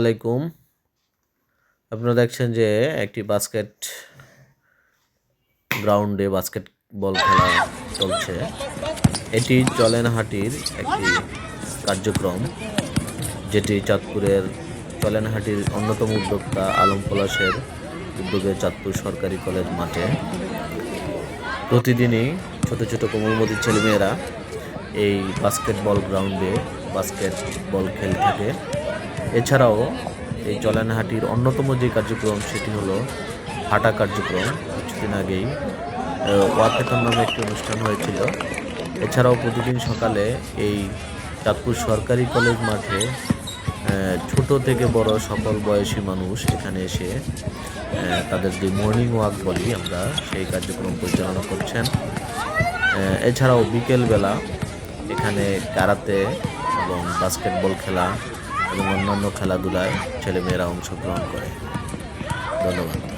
আলাইকুম। আপনারা দেখছেন যে একটি বাস্কেট গ্রাউন্ডে বাস্কেটবল খেলা চলছে। এটি চলেনহাটির একটি কার্যক্রম, যেটি চাঁদপুরের চলেনহাটির অন্যতম উদ্যোক্তা আলম পলাশের উদ্যোগে চাঁদপুর সরকারি কলেজ মাঠে। প্রতিদিনই ছোট ছোট কোমলমতির ছেলেমেয়েরা এই বাস্কেটবল গ্রাউন্ডে বাস্কেটবল খেলে থাকে। এছাড়াও এই চলানহাটির অন্যতম যে কার্যক্রম সেটি হলো হাঁটা কার্যক্রম কিছুদিন আগেই ওয়াকেতন নামে একটি অনুষ্ঠান হয়েছিল। এছাড়াও প্রতিদিন সকালে এই চাঁদপুর সরকারি কলেজ মাঠে ছোট থেকে বড় সকল বয়সী মানুষ এখানে এসে তাদের যে মর্নিং ওয়াক বলি আমরা, সেই কার্যক্রম পরিচালনা করছেন। এছাড়াও বিকেলবেলা এখানে কারাতে এবং বাস্কেটবল খেলা এবং অন্যান্য খেলাধুলায় ছেলেমেয়েরা অংশগ্রহণ করে। ধন্যবাদ।